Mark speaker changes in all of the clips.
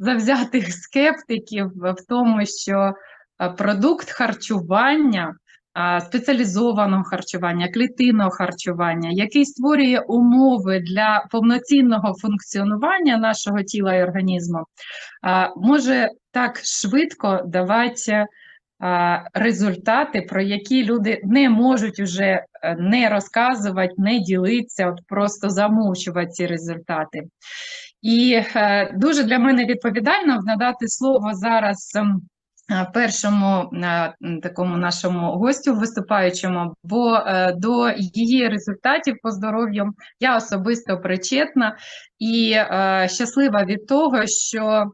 Speaker 1: завзятих скептиків в тому, що е, продукт харчування, е, спеціалізованого харчування, клітинного харчування, який створює умови для повноцінного функціонування нашого тіла і організму, е, може так швидко давати результати, про які люди не можуть вже не розказувати, не ділитися, от просто замовчувати ці результати. І е, дуже для мене відповідально надати слово зараз. ем, е, Першому е, такому нашому гостю виступаючому, бо до її результатів по здоров'ю я особисто причетна і щаслива від того, що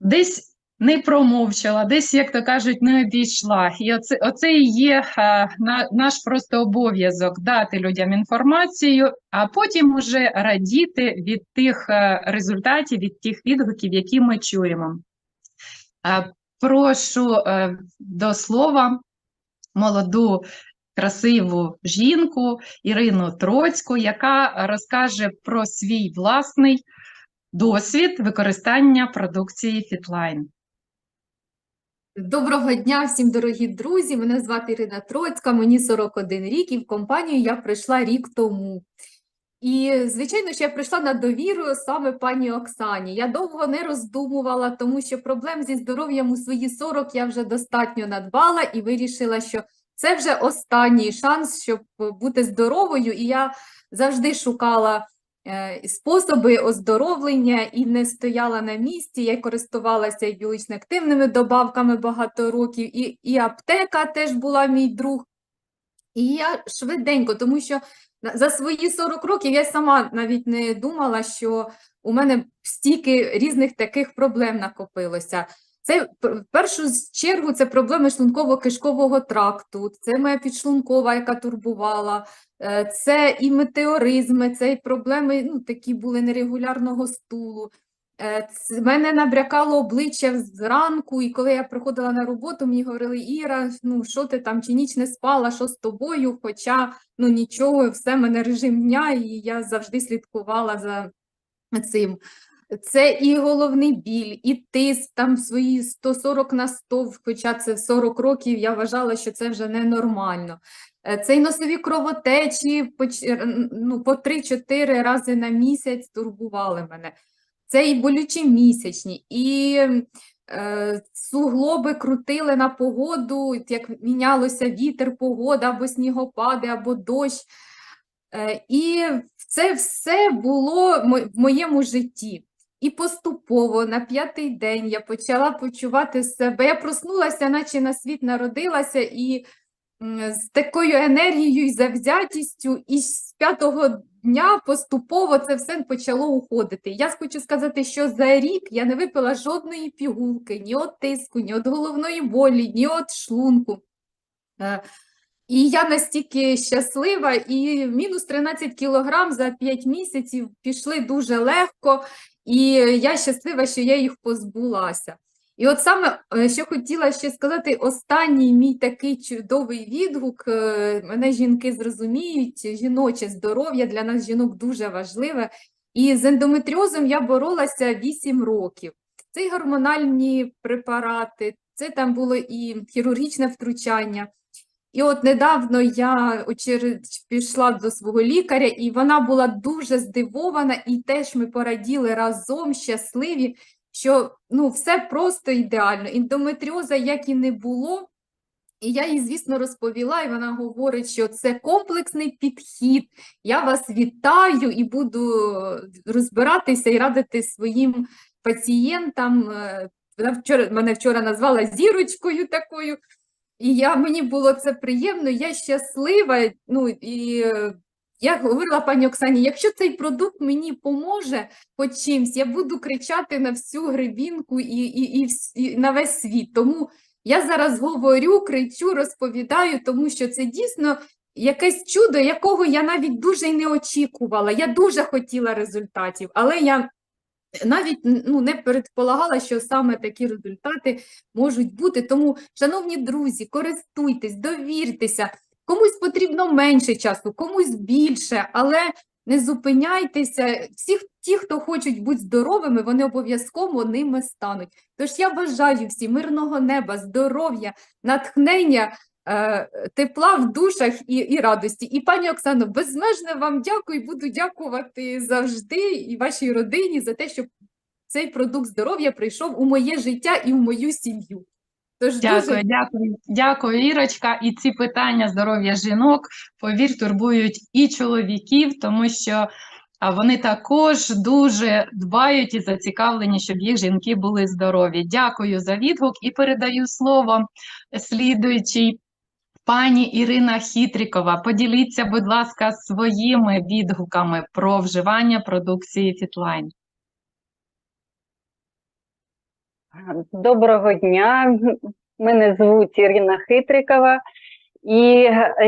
Speaker 1: десь не промовчала, десь, як то кажуть, не обійшла. І оце, оце і є е, на, наш просто обов'язок дати людям інформацію, а потім уже радіти від тих е, результатів, від тих відгуків, які ми чуємо. Е, прошу е, до слова молоду красиву жінку Ірину Троцьку, яка розкаже про свій власний досвід використання продукції Фітлайн.
Speaker 2: Доброго дня всім, дорогі друзі! Мене звати Ірина Троцька, мені 41 рік, і в компанію я прийшла рік тому. І, звичайно, що я прийшла на довіру саме пані Оксані. Я довго не роздумувала, тому що проблем зі здоров'ям у свої 40 я вже достатньо надбала і вирішила, що це вже останній шанс, щоб бути здоровою. І я завжди шукала способи оздоровлення і не стояла на місці. Я користувалася і біологічно активними добавками багато років, і, і аптека теж була мій друг. І я швиденько, тому що за свої 40 років я сама навіть не думала, що у мене стільки різних таких проблем накопилося. Це в першу чергу це проблеми шлунково-кишкового тракту, це моя підшлункова, яка турбувала, е, це і метеоризми, це і проблеми, ну, такі були нерегулярного стулу. Е, ц- В мене набрякало обличчя зранку, і коли я приходила на роботу, мені говорили, Іра, ну що ти там, чи ніч не спала, що з тобою? Хоча ну нічого, все в мене режим дня, і я завжди слідкувала за цим. Це і головний біль, і тиск там свої 140 на 100, хоча це 40 років, я вважала, що це вже ненормально. Е, Це і носові кровотечі по, ну, по 3-4 рази на місяць турбували мене. Це і болючі місячні, і е, суглоби крутили на погоду, як мінялося вітер, погода, або снігопади, або дощ. Е, і це все було в моєму житті. І поступово на п'ятий день я почала почувати себе. Я проснулася, наче на світ народилася, і з такою енергією і завзятістю, і з п'ятого дня поступово це все почало уходити. Я хочу сказати, що за рік я не випила жодної пігулки, ні от тиску, ні от головної болі, ні от шлунку. Е, І я настільки щаслива, і мінус 13 кілограм за 5 місяців пішли дуже легко, і я щаслива, що я їх позбулася. І от саме, е, що хотіла ще сказати, останній мій такий чудовий відгук, е, мене жінки зрозуміють, жіноче здоров'я для нас жінок дуже важливе. І з ендометріозом я боролася 8 років. Це гормональні препарати, це там було і хірургічне втручання. І от недавно я пішла до свого лікаря, і вона була дуже здивована, і теж ми пораділи разом щасливі, що ну, все просто ідеально. Ендометріоза як і не було. І я їй, звісно, розповіла, і вона говорить, що це комплексний підхід. Я вас вітаю і буду розбиратися і радити своїм пацієнтам. Е, Вона вчора мене вчора назвала зірочкою такою. І я, мені було це приємно, я щаслива. Ну, і я говорила пані Оксані, якщо цей продукт мені поможе хоч чимсь, я буду кричати на всю грибінку і, і, і, і на весь світ. Тому я зараз говорю, кричу, розповідаю, тому що це дійсно якесь чудо, якого я навіть дуже й не очікувала. Я дуже хотіла результатів, але я навіть ну, не передполагала, що саме такі результати можуть бути. Тому, шановні друзі, користуйтесь, довіртеся. Комусь потрібно менше часу, комусь більше, але не зупиняйтеся. Всі, ті, хто хочуть бути здоровими, вони обов'язково ними стануть. Тож я бажаю всім мирного неба, здоров'я, натхнення, тепла в душах і, і радості. І пані Оксано, безмежно вам дякую, буду дякувати завжди і вашій родині за те, що цей продукт здоров'я прийшов у моє життя і в мою сім'ю. Тож
Speaker 1: Дякую,
Speaker 2: дуже
Speaker 1: дякую, дякую, Ірочка. І ці питання здоров'я жінок, повір, турбують і чоловіків, тому що вони також дуже дбають і зацікавлені, щоб їх жінки були здорові. Дякую за відгук і передаю слово слідуючій пані Ірина Хітрікова. Поділіться, будь ласка, своїми відгуками про вживання продукції Фітлайн.
Speaker 3: Доброго дня. Мене звуть Ірина Хитрикова, і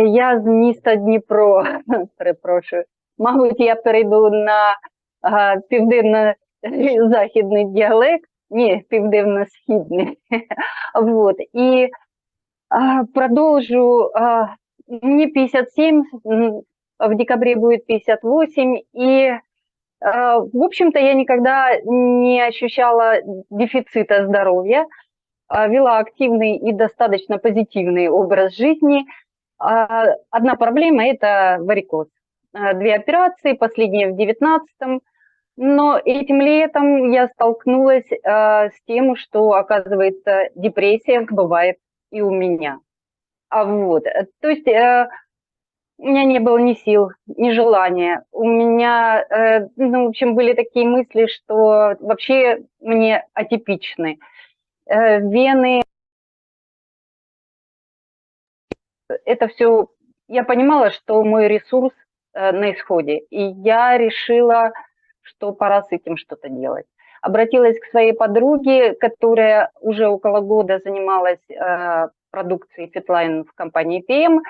Speaker 3: я з міста Дніпро. Перепрошую. Мабуть, я перейду на південно-західний діалект, ні, південно-східний. І а, продовжу. А, мені 57, м, в декабре будет 58, и а, в общем-то, я никогда не ощущала дефицита здоровья, а, вела активный и достаточно позитивный образ жизни. А, Одна проблема – это варикоз. А, Две операции, последняя в 19-м. Но этим летом я столкнулась а, с тем, что, оказывается, депрессия бывает и у меня. А вот, э, то есть э, у меня не было ни сил, ни желания. У меня, э, ну, в общем, были такие мысли, что вообще мне атипичны. Э, Вены, это все, я понимала, что мой ресурс э, на исходе, и я решила, что пора с этим что-то делать. Обратилась к своей подруге, которая уже около года занималась э, продукцией Fitline в компании PM,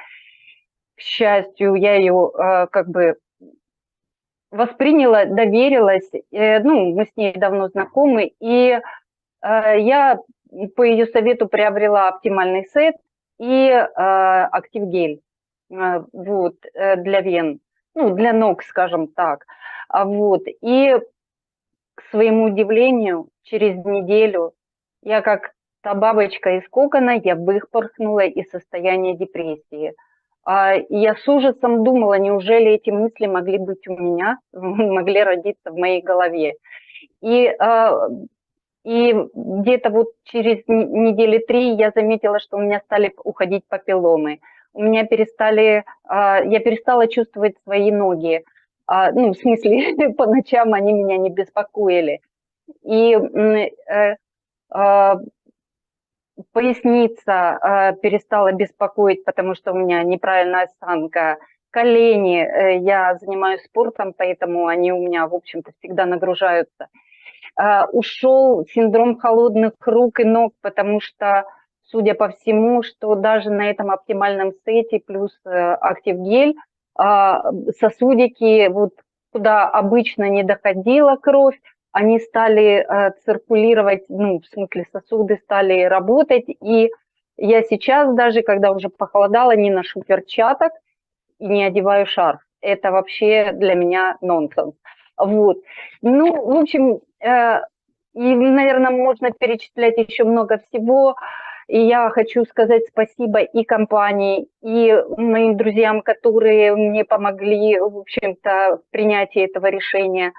Speaker 3: к счастью, я ее э, как бы восприняла, доверилась. Э, ну, мы с ней давно знакомы, и я по ее совету приобрела оптимальный сет и актив-гель э, вот, для вен, ну, для ног, скажем так. А вот, и к своему удивлению, через неделю я как та бабочка из кокона, я выпорхнула из состояния депрессии. А, я с ужасом думала, неужели эти мысли могли быть у меня, могли родиться в моей голове. И, а, и где-то вот через недели три я заметила, что у меня стали уходить папилломы. У меня перестали, а, я перестала чувствовать свои ноги. А, Ну, в смысле, по ночам они меня не беспокоили. И э, а, поясница э, перестала беспокоить, потому что у меня неправильная осанка, колени, э, я занимаюсь спортом, поэтому они у меня, в общем-то, всегда нагружаются. Э, ушел синдром холодных рук и ног, потому что, судя по всему, что даже на этом оптимальном сете плюс э, актив-гель, сосудики, вот куда обычно не доходила кровь, они стали э, циркулировать, ну, в смысле сосуды стали работать, и я сейчас даже, когда уже похолодало, не ношу перчаток и не одеваю шарф. Это вообще для меня нонсенс. Вот. Ну, в общем, э, и, наверное, можно перечислять еще много всего. И я хочу сказать спасибо и компании, и моим друзьям, которые мне помогли, в общем-то, в принятии этого решения.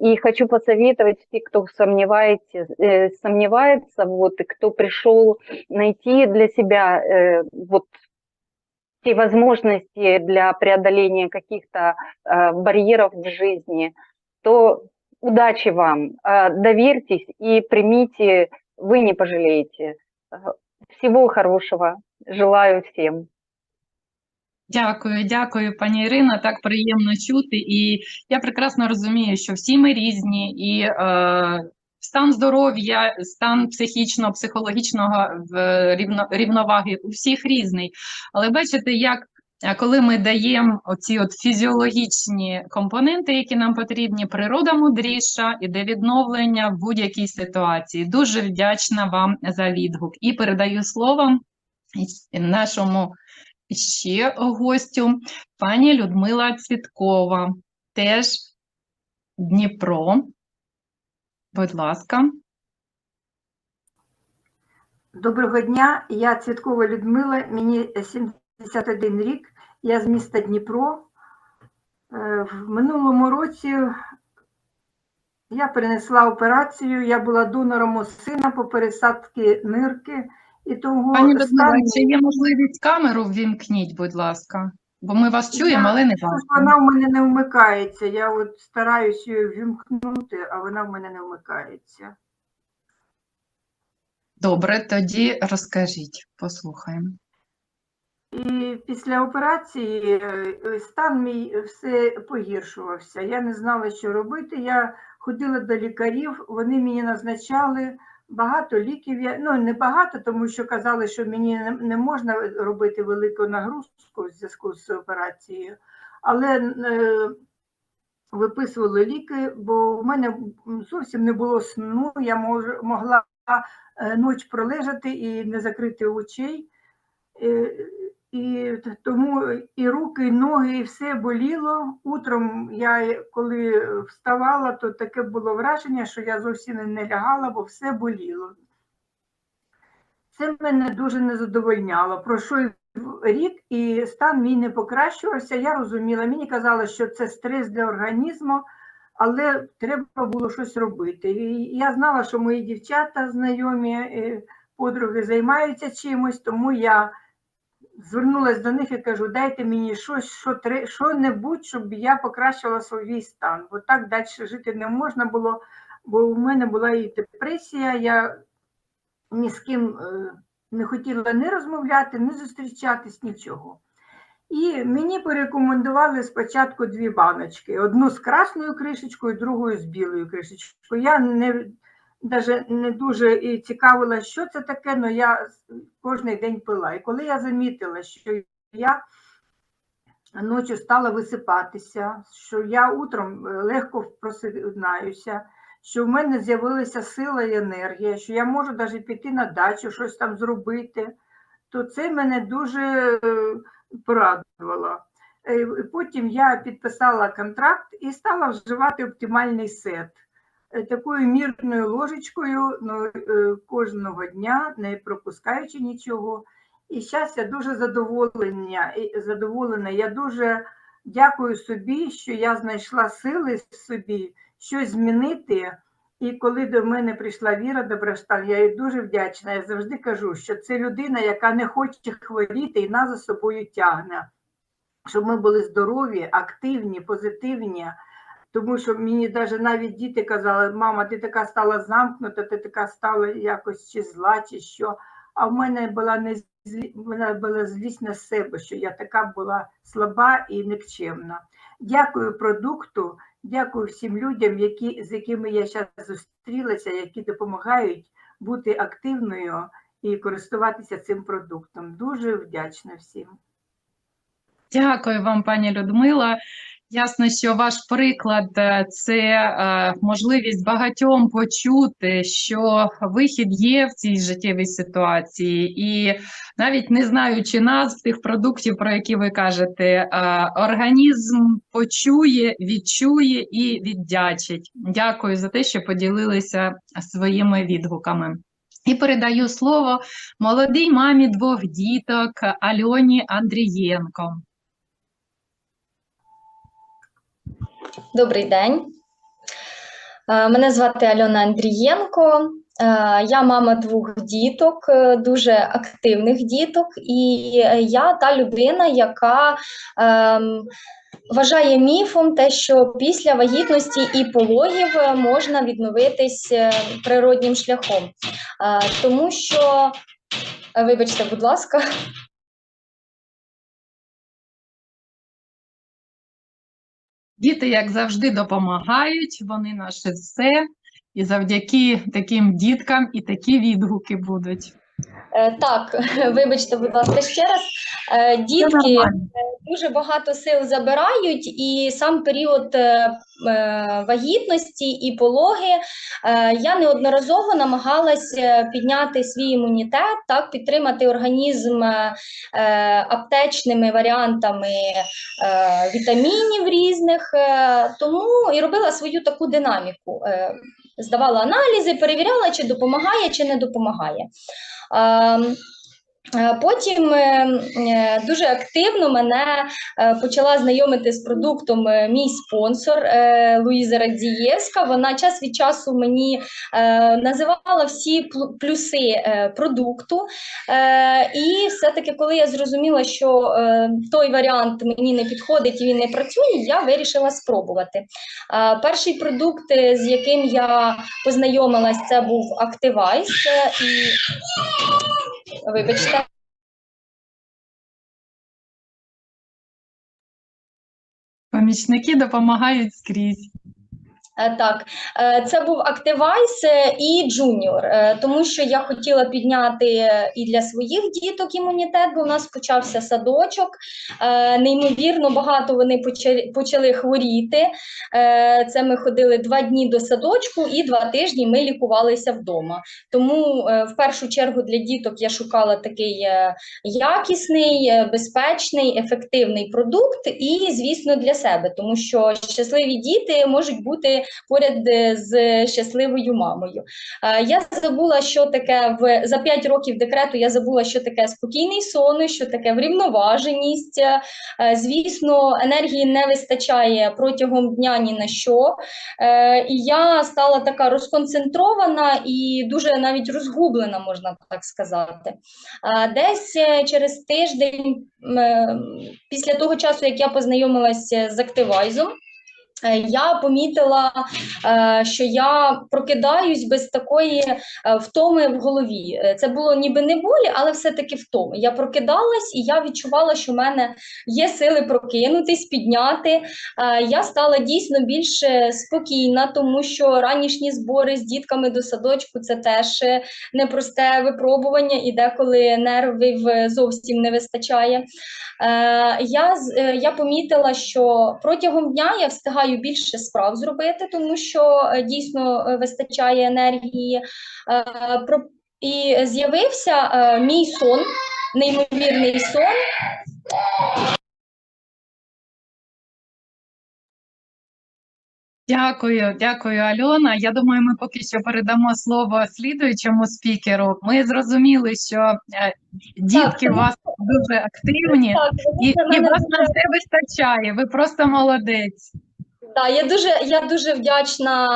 Speaker 3: И хочу посоветовать всем, кто сомневается, э, сомневается, вот, и кто пришел найти для себя э, вот те возможности для преодоления каких-то э, барьеров в жизни, то удачи вам, э, доверьтесь и примите, вы не пожалеете. Всего хорошего, желаю всем.
Speaker 1: Дякую, дякую, пані Ірина. Так приємно чути. І я прекрасно розумію, що всі ми різні, і е, стан здоров'я, стан психічно-психологічного рівно, рівноваги у всіх різний. Але бачите, як е, коли ми даємо оці от фізіологічні компоненти, які нам потрібні, природа мудріша, іде відновлення в будь-якій ситуації. Дуже вдячна вам за відгук. І передаю слово нашому ще гостю, пані Людмила Цвіткова. теж Дніпро. Будь ласка.
Speaker 4: Доброго дня, я Цвіткова Людмила, мені 71 рік, я з міста Дніпро. Е, В минулому році я перенесла операцію, я була донором у сина по пересадці нирки, і того
Speaker 1: Пані Людмила,
Speaker 4: стан
Speaker 1: якщо є можливість камеру ввімкніть, будь ласка, бо ми вас чуємо, але не бачимо.
Speaker 4: вона в мене не вмикається. Я от стараюся її вімкнути, а вона в мене не вмикається.
Speaker 1: Добре, тоді розкажіть, послухаємо.
Speaker 4: І після операції е, стан мій все погіршувався. Я не знала, що робити. Я ходила до лікарів, вони мені назначали багато ліків. Я, ну, не багато, тому що казали, що мені не, можна робити велику нагрузку в зв'язку з операцією. Але е, виписували ліки, бо в мене зовсім не було сну. Я мож, могла е, ніч пролежати і не закрити очей. Е, і тому і руки, і ноги, і все боліло. Утром я коли вставала, то таке було враження, що я зовсім не лягала, бо все боліло. Це мене дуже не задовольняло. Пройшов рік і стан мій не покращувався. Я розуміла, мені казали, що це стрес для організму, але треба було щось робити. І я знала, що мої дівчата знайомі, е, подруги займаються чимось, тому я звернулася до них і кажу, дайте мені щось, що тре- що-небудь, щоб я покращила свій стан. Бо так далі жити не можна було, бо у мене була і депресія, я ні з ким е, не хотіла не розмовляти, не зустрічатись, нічого. І мені порекомендували спочатку дві баночки: одну з красною кришечкою, другу з білою кришечкою. Я не навіть не дуже і цікавила, що це таке, але я кожен день пила. І коли я замітила, що я ночі стала висипатися, що я утром е, легко просинаюся, що в мене з'явилася сила і енергія, що я можу навіть піти на дачу, щось там зробити, то це мене дуже е, порадувало. Е, Потім я підписала контракт і стала вживати оптимальний сет. Е, Такою мірною ложечкою ну, е, кожного дня, не пропускаючи нічого. І зараз я дуже задоволення, задоволена. Я дуже дякую собі, що я знайшла сили в собі щось змінити. І коли до мене прийшла Віра Доброшталь, я їй дуже вдячна. Я завжди кажу, що це людина, яка не хоче хворіти і нас за собою тягне. Щоб ми були здорові, активні, позитивні. Тому що мені навіть навіть діти казали, мама, ти така стала замкнута, ти така стала якось чи зла, чи що. А в мене була не злі, мене була злість на себе, що я така була слаба і никчемна. Дякую продукту, дякую всім людям, які, з якими я зараз зустрілася, які допомагають бути активною і користуватися цим продуктом. Дуже вдячна всім.
Speaker 1: Дякую вам, пані Людмила. Ясно, що ваш приклад е, це е, можливість багатьом почути, що вихід є в цій життєвій ситуації, і навіть не знаючи назв тих продуктів, про які ви кажете, е, організм почує, відчує і віддячить. Дякую за те, що поділилися своїми відгуками. І передаю слово молодій мамі двох діток Альоні Андрієнко.
Speaker 5: Добрий день. Е, Мене звати Альона Андрієнко. Е, Я мама двох діток, е, дуже активних діток, і я та людина, яка ем, вважає міфом те, що після вагітності і пологів можна відновитись природнім шляхом. Е, Тому що, вибачте, будь ласка.
Speaker 1: Діти, як завжди, допомагають, вони наше все, і завдяки таким діткам і такі відгуки будуть.
Speaker 5: Е, Так, вибачте, будь ласка, ще раз. Е, Дітки дуже багато сил забирають, і сам період е, е, вагітності і пологи е, я неодноразово намагалась е, підняти свій імунітет, так, підтримати організм е, е, аптечними варіантами е, вітамінів різних, е, тому і робила свою таку динаміку. Здавала аналізи, перевіряла, чи допомагає, чи не допомагає. Е, Потім е, е, дуже активно мене почала знайомити з продуктом мій спонсор Луїза Радзієвська. Вона час від часу мені називала всі плю- плюси продукту. І все-таки, коли я зрозуміла, що той варіант мені не підходить і він не працює, я вирішила спробувати. Перший продукт, з яким я познайомилась, це був Activize. І Вибачте.
Speaker 1: Помічники допомагають скрізь.
Speaker 5: Е, Так, е, це був е, і Junior, е, тому що я хотіла підняти і для своїх діток імунітет, бо у нас почався садочок. Неймовірно багато вони почали, хворіти. Це ми ходили два дні до садочку і два тижні ми лікувалися вдома. Тому в першу чергу для діток я шукала такий якісний, безпечний, ефективний продукт, і, звісно, для себе, тому що щасливі діти можуть бути поряд е, з щасливою мамою. Я забула, що таке в за 5 років декрету. Я забула, що таке спокійний сон, що таке врівноваженість. Е, Звісно, енергії не вистачає протягом дня ні на що. Е, І я стала така розконцентрована і дуже навіть розгублена, можна так сказати. Десь через тиждень, після того часу, як я познайомилася з е, я помітила, е, що я прокидаюсь без такої е, втоми в голові. Е, Це було ніби не болі, але все-таки втоми. Я прокидалась і я відчувала, що в мене є сили прокинутись, підняти. Е, Я стала дійсно більш е, спокійна, тому що ранішні збори з дітками до садочку це теж е, непросте випробування, і деколи нервів е, зовсім не вистачає. Е, я, е, я помітила, що протягом дня я встигаю більше справ зробити, тому що е, дійсно е, вистачає енергії. Е, і з'явився мій сон, неймовірний сон.
Speaker 1: Дякую, дякую, Альона. Я думаю, ми поки що передамо слово слідуючому спікеру. Ми зрозуміли, що дітки у вас дуже активні,
Speaker 5: Так,
Speaker 1: і, і вас на все вистачає. Ви просто молодець.
Speaker 5: Да, я дуже, я дуже вдячна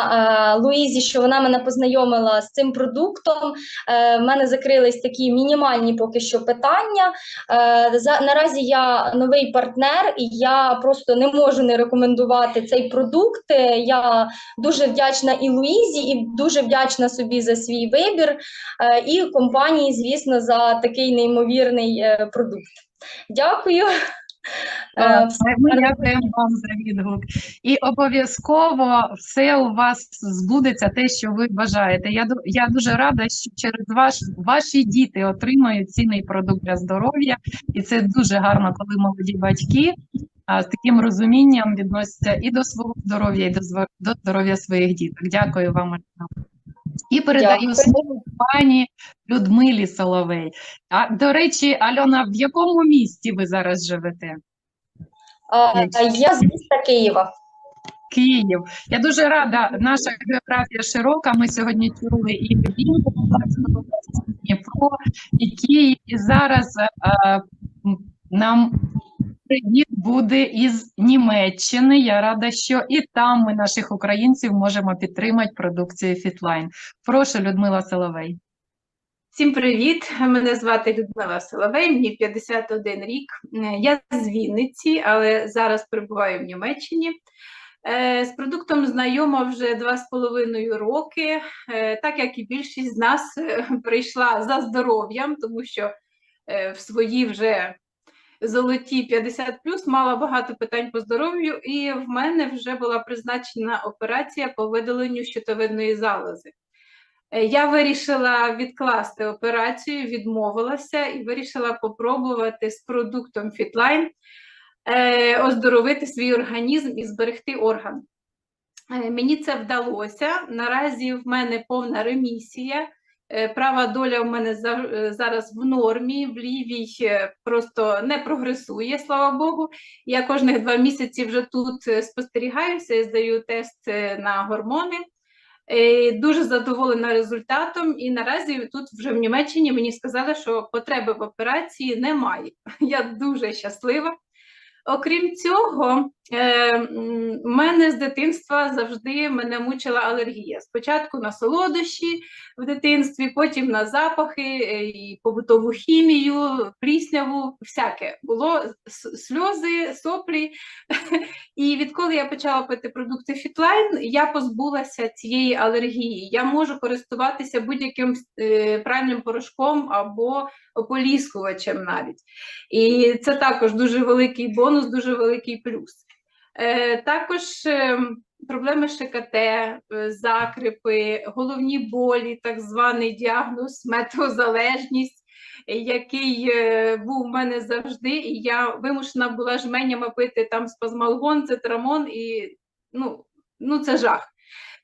Speaker 5: е, Луїзі, що вона мене познайомила з цим продуктом. Е, в мене закрились такі мінімальні поки що питання. Е, за, наразі я новий партнер, і я просто не можу не рекомендувати цей продукт. Е, Я дуже вдячна і Луїзі, і дуже вдячна собі за свій вибір, е, і компанії, звісно, за такий неймовірний е, продукт. Дякую. Е,
Speaker 1: Ми- Ми дякуємо вам за відгук. І обов'язково все у вас збудеться те, що ви бажаєте. Я, я дуже рада, що через ваш, ваші діти отримають цінний продукт для здоров'я, і це дуже гарно, коли молоді батьки а, з таким розумінням відносяться і до свого здоров'я, і до здоров'я своїх діток. Дякую вам. І передаю слово пані Людмилі Соловей. А до речі, Альона, в якому місті ви зараз живете?
Speaker 5: е, Я з міста Києва.
Speaker 1: Київ. Я дуже рада. Наша географія широка. Ми сьогодні чули і Дніпро, і Київ. І зараз е, м, нам привіт буде із Німеччини. Я рада, що і там ми наших українців можемо підтримати продукцію Фітлайн. Прошу, Людмила Соловей.
Speaker 6: Всім привіт! Мене звати Людмила Соловей, мені 51 рік. Я з Вінниці, але зараз перебуваю в Німеччині. Е, З продуктом знайома вже два з половиною роки, Е, так як і більшість з нас е, прийшла за здоров'ям, тому що в свої вже золоті 50 мала багато питань по здоров'ю, і в мене вже була призначена операція по видаленню щитовидної залози. Е, Я вирішила відкласти операцію, відмовилася і вирішила попробувати з продуктом Fitline е, оздоровити свій організм і зберегти орган. Е, Мені це вдалося. Наразі в мене повна ремісія. Е, Права доля в мене е, зараз в нормі, в лівій е, просто не прогресує, слава Богу. Я кожних два місяці вже тут спостерігаюся і здаю тест на гормони. Дуже задоволена результатом, і наразі тут вже в Німеччині мені сказали, що потреби в операції немає. Я дуже щаслива. Окрім цього, е, мене з дитинства завжди мене мучила алергія. Спочатку на солодощі в дитинстві, потім на запахи, е, і побутову хімію, плісняву, всяке було сльози, соплі. І відколи я почала пити продукти Фітлайн, я позбулася цієї алергії. Я можу користуватися будь-яким е, пральним порошком або ополіскувачем навіть. І це також дуже великий бонус, дуже великий плюс. Е, також е, проблеми ШКТ, е, закрипи, головні болі, так званий діагноз, метеозалежність, е, який е, був в мене завжди, і я вимушена була жменями пити там спазмалгон, цитрамон, і ну, ну це жах.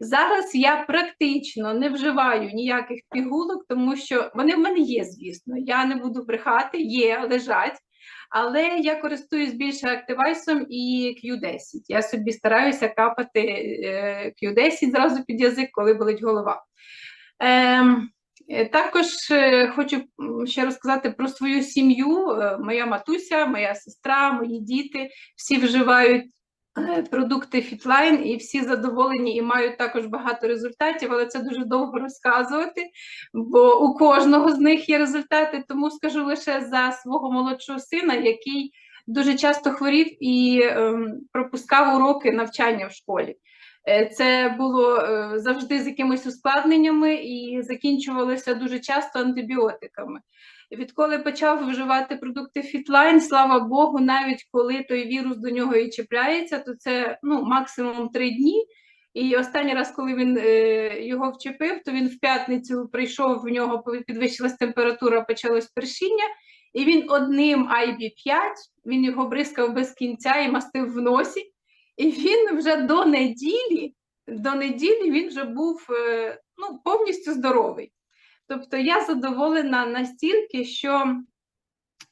Speaker 6: Зараз я практично не вживаю ніяких пігулок, тому що вони в мене є, звісно. Я не буду брехати, є, лежать. Але я користуюсь більше активайсом і Q10. Я собі стараюся капати е, Q10 зразу під язик, коли болить голова. Ем, е, також е, хочу ще розказати про свою сім'ю. Моя матуся, моя сестра, мої діти всі вживають продукти Fitline і всі задоволені і мають також багато результатів, але це дуже довго розказувати, бо у кожного з них є результати. Тому скажу лише за свого молодшого сина, який дуже часто хворів і ем, пропускав уроки навчання в школі. Е, Це було е, завжди з якимись ускладненнями і закінчувалося дуже часто антибіотиками. Відколи почав вживати продукти Fitline, слава Богу, навіть коли той вірус до нього і чіпляється, то це ну, максимум три дні. І останній раз, коли він е, його вчепив, то він в п'ятницю прийшов, в нього підвищилась температура, почалось першіння, і він одним IB5, він його бризкав без кінця і мастив в носі. І він вже до неділі, до неділі він вже був е, ну, повністю здоровий. Тобто я задоволена настільки, що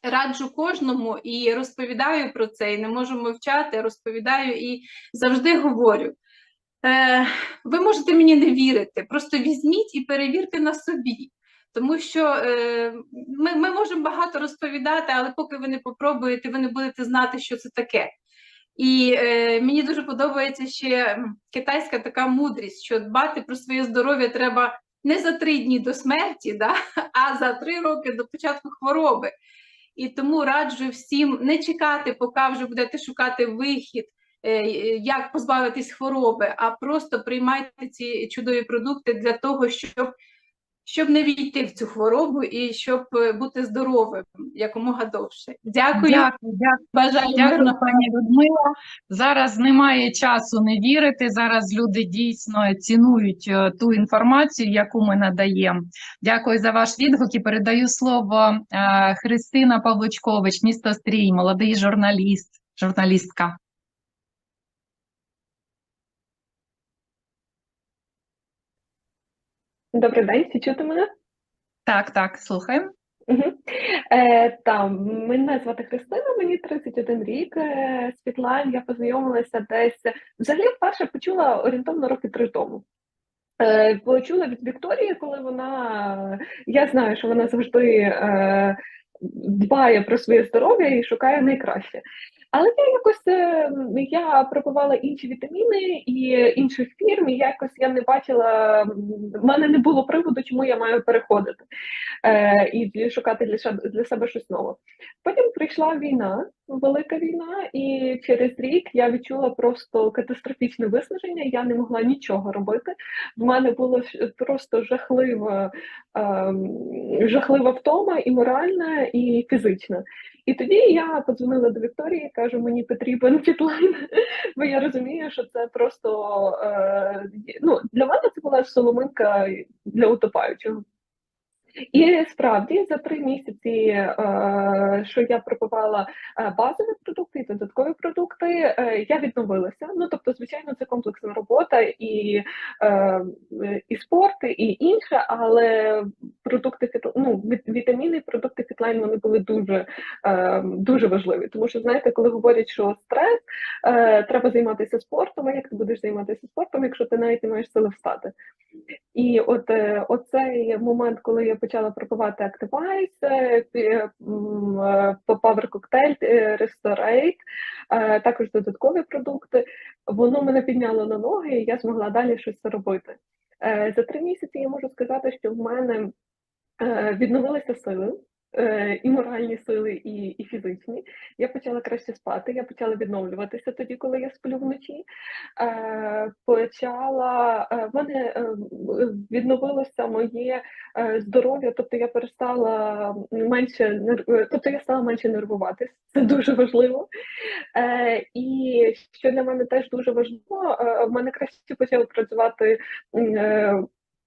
Speaker 6: раджу кожному і розповідаю про це, і не можу мовчати, розповідаю і завжди говорю. Е, ви можете мені не вірити, просто візьміть і перевірте на собі. Тому що е, ми, ми можемо багато розповідати, але поки ви не попробуєте, ви не будете знати, що це таке. І е, мені дуже подобається ще китайська така мудрість, що дбати про своє здоров'я треба не за три дні до смерті, да, а за три роки до початку хвороби. І тому раджу всім не чекати, поки вже будете шукати вихід, е, як позбавитись хвороби, а просто приймайте ці чудові продукти для того, щоб, щоб не війти в цю хворобу і щоб е, бути здоровим якомога довше. Дякую,
Speaker 1: Дякую, дякую.
Speaker 6: бажаю
Speaker 1: Дякую,
Speaker 6: мирного
Speaker 1: пані Людмила. Зараз немає часу не вірити. Зараз люди дійсно цінують е, ту інформацію, яку ми надаємо. Дякую за ваш відгук і передаю слово е, Христина Павлучкович, місто Стрій, молодий журналіст, журналістка.
Speaker 7: Добрий день, всі чути мене?
Speaker 1: Так, так, слухаємо.
Speaker 7: Угу. Е, там, мене звати Христина, мені 31 рік. Е, Світлан, я познайомилася десь. Взагалі, вперше почула орієнтовно роки три тому. Е, почула від Вікторії, коли вона. Я знаю, що вона завжди е, дбає про своє здоров'я і шукає найкраще. Але я якось е, я пробувала інші вітаміни і інших фірм, і якось я не бачила, в мене не було приводу, чому я маю переходити е, і шукати для, для себе щось нове. Потім прийшла війна, велика війна, і через рік я відчула просто катастрофічне виснаження. Я не могла нічого робити. В мене було просто жахлива, ем, жахлива втома і моральна, і фізична. І тоді я подзвонила до Вікторії, кажу, мені потрібен фітлайн, бо я розумію, що це просто е, ну, для мене це була соломинка для утопаючого. І справді за три місяці, е, що я пропивала е, базові продукти і додаткові продукти, е, я відновилася. Ну тобто, звичайно, це комплексна робота і, і спорт, і інше, але продукти ну, вітаміни, продукти фітлайн вони були дуже, дуже важливі. Тому що знаєте, коли говорять, що стрес треба займатися спортом, а як ти будеш займатися спортом, якщо ти навіть не маєш сили встати? І от оцей момент, коли я почала пропивати Activize, е, Power Cocktail, е, Restorate, е, також додаткові продукти, воно мене підняло на ноги, і я змогла далі щось робити. За три місяці я можу сказати, що в мене відновилися сили. Е, І моральні сили, і, і фізичні. Я почала краще спати, я почала відновлюватися тоді, коли я сплю вночі. Е, почала е, в мене відновилося моє здоров'я, тобто я перестала менше тобто я стала менше нервуватись. Це дуже важливо. І що для мене теж дуже важливо, в мене краще почала працювати.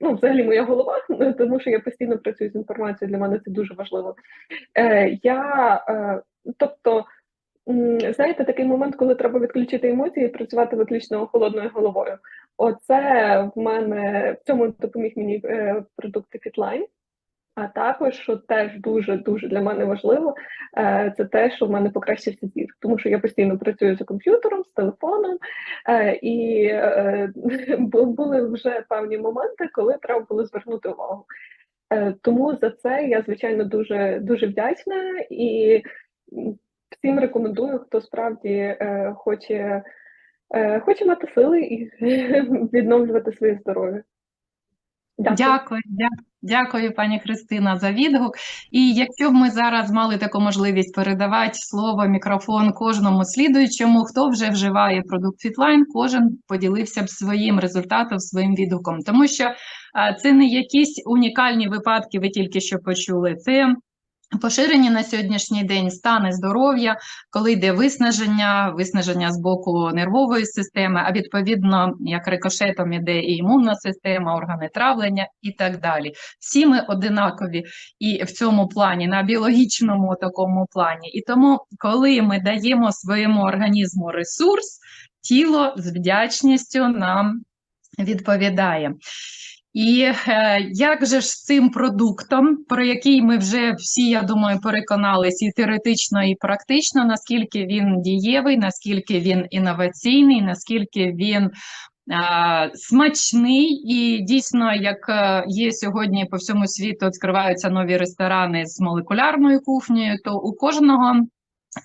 Speaker 7: Ну, взагалі, моя голова, тому що я постійно працюю з інформацією, для мене це дуже важливо. Е, я, е, тобто, знаєте, такий момент, коли треба відключити емоції і працювати виключно холодною головою. Оце в мене в цьому допоміг мені е, продукти Fitline. А також, що теж дуже дуже для мене важливо, е, це те, що в мене покращився зір, тому що я постійно працюю за комп'ютером, з телефоном, е, і е, були вже певні моменти, коли треба було звернути увагу. Тому за це я звичайно дуже дуже вдячна і всім рекомендую, хто справді хоче, хоче мати сили і відновлювати своє здоров'я. Дякую.
Speaker 1: Дякую, дя- дякую, пані Христина, за відгук. І якщо б ми зараз мали таку можливість передавати слово, мікрофон кожному слідуючому, хто вже вживає продукт Фітлайн, кожен поділився б своїм результатом, своїм відгуком. Тому що це не якісь унікальні випадки, ви тільки що почули. Це Поширені на сьогоднішній день стани здоров'я, коли йде виснаження, виснаження з боку нервової системи, а відповідно, як рикошетом іде і імунна система, органи травлення і так далі. Всі ми одинакові і в цьому плані, на біологічному такому плані. І тому, коли ми даємо своєму організму ресурс, тіло з вдячністю нам відповідає. І е, як же ж з цим продуктом, про який ми вже всі, я думаю, переконались і теоретично, і практично, наскільки він дієвий, наскільки він інноваційний, наскільки він е, смачний, і дійсно, як е, є сьогодні по всьому світу, відкриваються нові ресторани з молекулярною кухнею, то у кожного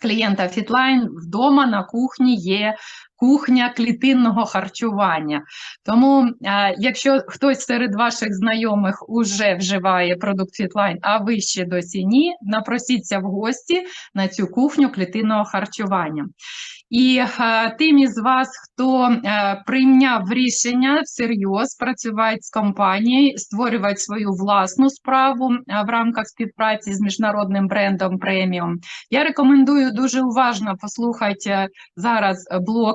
Speaker 1: клієнта Fitline вдома на кухні є кухня клітинного харчування. Тому, е, якщо хтось серед ваших знайомих уже вживає продукт Fitline, а ви ще досі ні, напросіться в гості на цю кухню клітинного харчування. І е, тим із вас, хто е, прийняв рішення всерйоз працювати з компанією, створювати свою власну справу е, в рамках співпраці з міжнародним брендом преміум, я рекомендую дуже уважно послухати е, зараз блок